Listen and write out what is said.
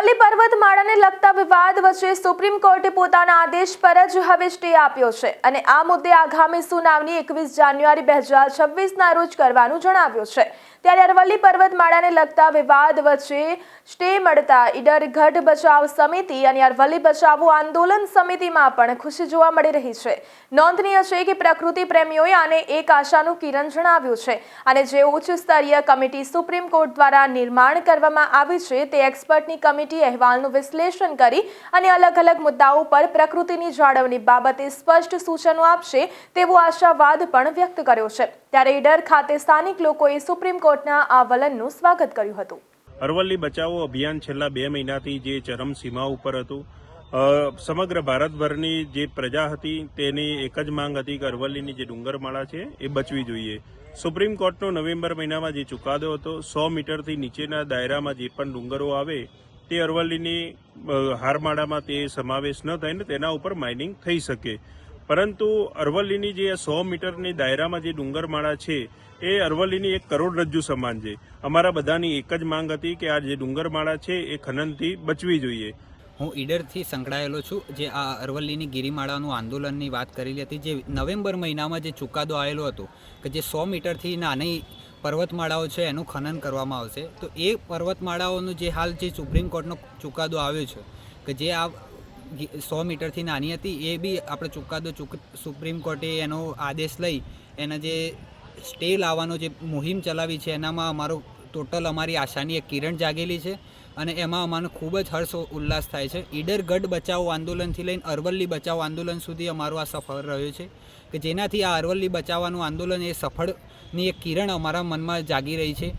અરવલ્લી પર્વતમાળાને લગતા વિવાદ વચ્ચે સુપ્રીમ કોર્ટે પોતાના આદેશ પર જ હવે સ્ટે આપ્યો છે અને આ મુદ્દે આગામી સુનાવણી એકવીસ જાન્યુઆરી બે હજાર છવ્વીસના રોજ કરવાનું જણાવ્યું છે. ત્યારે અરવલ્લી પર્વતમાળાને લગતા વિવાદ વચ્ચે સ્ટે મળતા ઈડર ગઢ બચાવ સમિતિ અને અરવલ્લી બચાવો આંદોલન સમિતિમાં પણ ખુશી જોવા મળી રહી છે. નોંધનીય છે કે પ્રકૃતિ પ્રેમીઓએ આને એક આશાનું કિરણ જણાવ્યું છે અને જે ઉચ્ચ સ્તરીય કમિટી સુપ્રીમ કોર્ટ દ્વારા નિર્માણ કરવામાં આવી છે તે એક્સપર્ટની કમિટી અહેવાલનું વિશ્લેષણ કરી અને અલગ અલગ મુદ્દાઓ પર પ્રકૃતિની જાળવણી બાબતે સ્પષ્ટ સૂચનો આપશે તેવો આશાવાદ પણ વ્યક્ત કર્યો છે. ત્યારે ઈડર ખાતે સ્થાનિક લોકોએ સુપ્રીમ કોર્ટના આ વલણનું સ્વાગત કર્યું હતું. અરવલ્લી બચાવો અભિયાન છેલ્લા બે મહિનાથી જે ચરમસીમા ઉપર હતું. સમગ્ર ભારતભરની જે પ્રજા હતી તેની એક જ માંગ હતી કે અરવલ્લીની જે ડુંગરમાળા છે એ બચવી જોઈએ. સુપ્રીમ કોર્ટનો નવેમ્બર મહિનામાં જે ચુકાદો હતો, સો મીટરથી નીચેના દાયરામાં જે પણ ડુંગરો આવે તે અરવલ્લીની હારમાળામાં તે સમાવેશ ન થાય ને તેના ઉપર માઇનિંગ થઈ શકે. પરંતુ અરવલ્લીની જે સો મીટરની દાયરામાં જે ડુંગરમાળા છે, એ અરવલ્લીની એક કરોડરજ્જુ સમાન છે. અમારા બધાની એક જ માંગ હતી કે આ જે ડુંગરમાળા છે, એ ખનનથી બચવી જોઈએ. હું ઈડરથી સંકળાયેલો છું. જે આ અરવલ્લીની ગિરિમાળાનું આંદોલનની વાત કરેલી હતી, જે નવેમ્બર મહિનામાં જે ચુકાદો આવેલો હતો કે જે સો મીટરથી નાની પર્વતમાળાઓ છે, એનું ખનન કરવામાં આવશે. તો એ પર્વતમાળાઓનું જે હાલ જે સુપ્રીમ કોર્ટનો ચુકાદો આવ્યો છે કે જે આ સો મીટરથી નાની હતી, એ બી આપણે ચુકાદો ચૂક, સુપ્રીમ કોર્ટે એનો આદેશ લઈ એના જે સ્ટે લાવવાનો જે મુહિમ ચલાવી છે, એનામાં અમારો ટોટલ અમારી આશાની એક કિરણ જાગેલી છે. અને એમાં અમારો ખૂબ જ હર્ષ ઉલ્લાસ થાય છે. ઈડર ગઢ બચાવો આંદોલનથી લઈને અરવલ્લી બચાવો આંદોલન સુધી અમારો આ સફળ રહ્યો છે કે જેનાથી આ અરવલ્લી બચાવવાનું આંદોલન એ સફળની એક કિરણ અમારા મનમાં જાગી રહી છે.